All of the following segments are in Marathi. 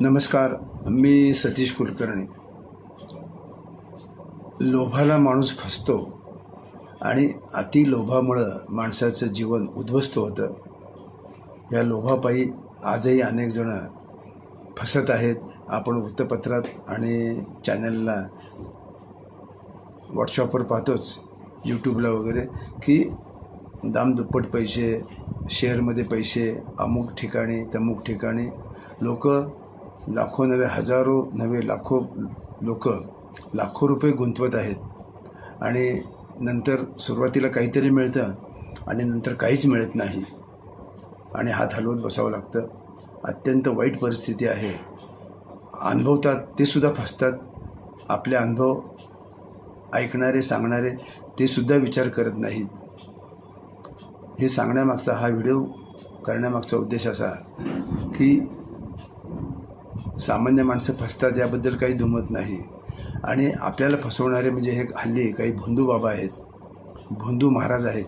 नमस्कार मी सतीश कुलकर्णी. लोभाला माणूस फसतो आणि अति लोभामुळं माणसाचं जीवन उद्ध्वस्त होतं. या लोभापायी आजही अनेक जण फसत आहेत. आपण वृत्तपत्रात आणि चॅनलला व्हॉट्सअपवर पाहतोच यूट्यूबला वगैरे की दामदुप्पट पैसे शेअरमध्ये पैसे अमुक ठिकाणी तमुक ठिकाणी. लोक लाखो नव्हे हजारो नव्हे लाखो लोक लाखो रुपये गुंतवत आहेत. आणि नंतर सुरुवातीला काहीतरी मिळतं आणि नंतर काहीच मिळत नाही. आणि हात हलवत बसावं लागतं. अत्यंत वाईट परिस्थिती आहे. अनुभवतात ते सुद्धा फसतात. आपले अनुभव ऐकणारे सांगणारे ते सुद्धा विचार करत नाहीत. हे सांगण्यामागचा हा व्हिडिओ करण्यामागचा उद्देश असा की सामान्य माणसं फसतात याबद्दल काही दुमत नाही. आणि आपल्याला फसवणारे म्हणजे हे हल्ली काही भोंदू बाबा आहेत भोंदू महाराज आहेत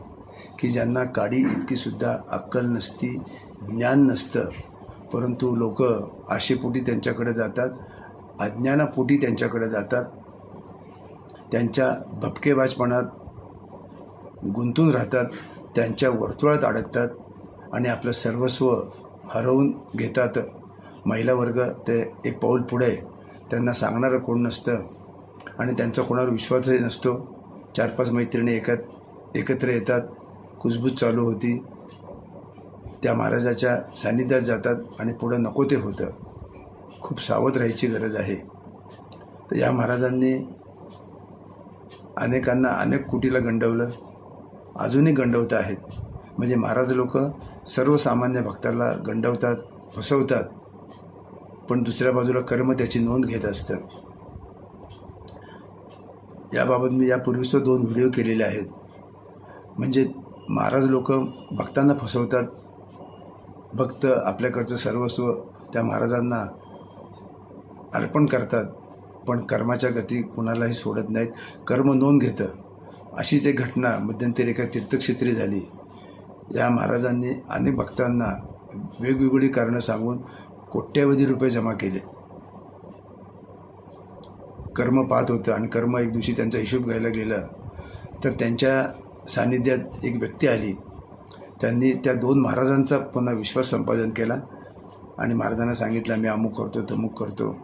की ज्यांना काडी इतकीसुद्धा अक्कल नसती ज्ञान नसतं. परंतु लोक आशेपोटी त्यांच्याकडे जातात अज्ञानापोटी त्यांच्याकडे जातात. त्यांच्या भपकेबाजपणात गुंतून राहतात त्यांच्या वर्तुळात अडकतात आणि आपलं सर्वस्व हरवून घेतात. महिला वर्ग ते एक पाऊल पुढे त्यांना सांगणारं कोण नसतं आणि त्यांचा कोणावर विश्वासही नसतो. चार पाच मैत्रिणी एकात एकत्र येतात कुजबूज चालू होती. त्या महाराजाच्या सान्निध्यात जातात आणि पुढं नको ते होतं. खूप सावध राहायची गरज आहे. तर या महाराजांनी अनेकांना अनेक कुटीला गंडवलं. अजूनही गंडवत आहेत. म्हणजे महाराज लोक सर्वसामान्य भक्ताला गंडवतात फसवतात. पण दुसऱ्या बाजूला कर्म त्याची नोंद घेत असतं. याबाबत मी यापूर्वीच दोन व्हिडिओ केलेले आहेत. म्हणजे महाराज लोक भक्तांना फसवतात. भक्त आपल्याकडचं सर्वस्व त्या महाराजांना अर्पण करतात. पण कर्माच्या गती कुणालाही सोडत नाहीत. कर्म नोंद घेतं. अशीच एक घटना मध्यंतरी एका तीर्थक्षेत्री झाली. या महाराजांनी अनेक भक्तांना वेगवेगळी कारणं सांगून कोट्यवधी रुपये जमा केले. कर्म पाहत होतं आणि कर्म एक दिवशी त्यांचा हिशोब घ्यायला गेलं तर त्यांच्या सान्निध्यात एक व्यक्ती आली. त्यांनी त्या दोन महाराजांचा पुन्हा विश्वास संपादन केला आणि महाराजांना सांगितलं मी अमुक करतो तमुक करतो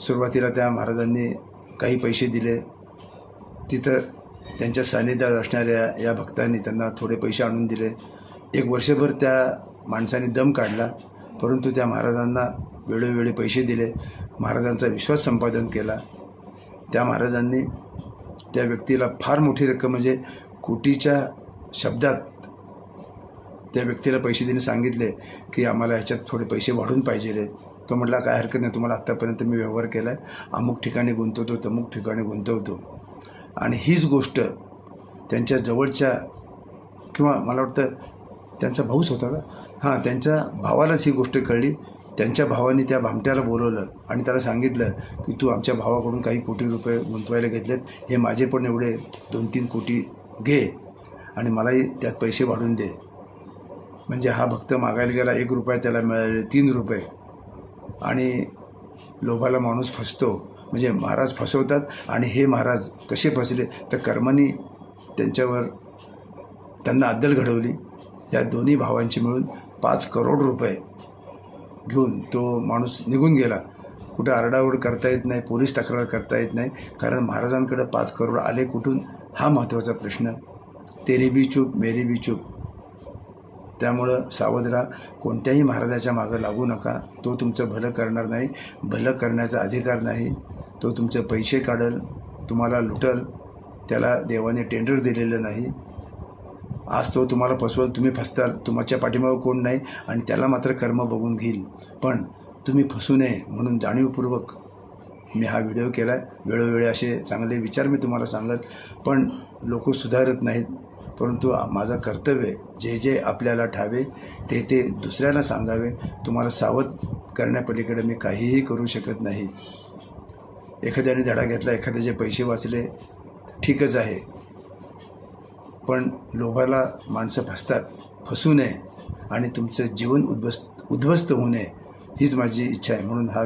सुरुवातीला त्या महाराजांनी काही पैसे दिले. तिथं त्यांच्या सान्निध्यात असणाऱ्या या भक्तांनी त्यांना थोडे पैसे आणून दिले. एक वर्षभर त्या माणसाने दम काढला. परंतु त्या महाराजांना वेळोवेळी पैसे दिले. महाराजांचा विश्वास संपादन केला. त्या महाराजांनी त्या व्यक्तीला फार मोठी रक्कम म्हणजे कोटीच्या शब्दात त्या व्यक्तीला पैसे देणे सांगितले की आम्हाला ह्याच्यात थोडे पैसे वाढून पाहिजे आहेत तो म्हटला काय हरकत नाही तुम्हाला आत्तापर्यंत मी व्यवहार केला आहे. अमुक ठिकाणी गुंतवतो तमुक ठिकाणी गुंतवतो. आणि हीच गोष्ट त्यांच्या जवळच्या किंवा मला वाटतं त्यांचा भाऊच होता. का हां त्यांच्या भावालाच ही गोष्ट कळली. त्यांच्या भावाने त्या भामट्याला बोलवलं आणि त्याला सांगितलं की तू आमच्या भावाकडून काही कोटी रुपये गुंतवायला घेतलेत. हे माझे पण एवढे दोन तीन कोटी घे आणि मलाही त्यात पैसे वाढून दे. म्हणजे हा भक्त मागायला गेला एक रुपया त्याला मिळाले तीन रुपये. आणि लोभाला माणूस फसतो. म्हणजे महाराज फसवतात आणि हे महाराज कसे फसले? तर कर्मानी त्यांच्यावर त्यांना अद्दल घडवली. या दोन्ही भावांची मिळून पाच करोड रुपये घेऊन तो माणूस निघून गेला. कुठं आरडाओरड करता येत नाही पोलीस तक्रार करता येत नाही कारण महाराजांकडे पाच करोड आले कुठून? हा महत्त्वाचा प्रश्न. तेरी बी चूप मेरी बी चूप. त्यामुळं सावध राहा कोणत्याही महाराजाच्या मागं लागू नका. तो तुमचं भलं करणार नाही. भलं करण्याचा अधिकार नाही. तो तुमचे पैसे काढल तुम्हाला लुटल त्याला देवाने टेंडर दिलेलं नाही. आज तो तुम्हाला फसवल तुम्ही फसताल तुमच्या पाठीमागं कोण नाही आणि त्याला मात्र कर्म बघून घेईल. पण तुम्ही फसू नये म्हणून जाणीवपूर्वक मी हा व्हिडिओ केला आहे वेळोवेळी असे चांगले विचार मी तुम्हाला सांगत पण लोक सुधारत नाहीत. परंतु माझं कर्तव्य जे जे आपल्याला ठावे ते ते दुसऱ्याला सांगावे. तुम्हाला सावध करण्यापलीकडे मी काहीही करू शकत नाही. एखाद्याने धडा घेतला एखाद्याचे पैसे वाचले ठीकच आहे. पण लोभाला माणसं फसतात. फसू नये आणि तुमचं जीवन उद्ध्वस्त उद्ध्वस्त होऊ नये हीच माझी इच्छा आहे. म्हणून हा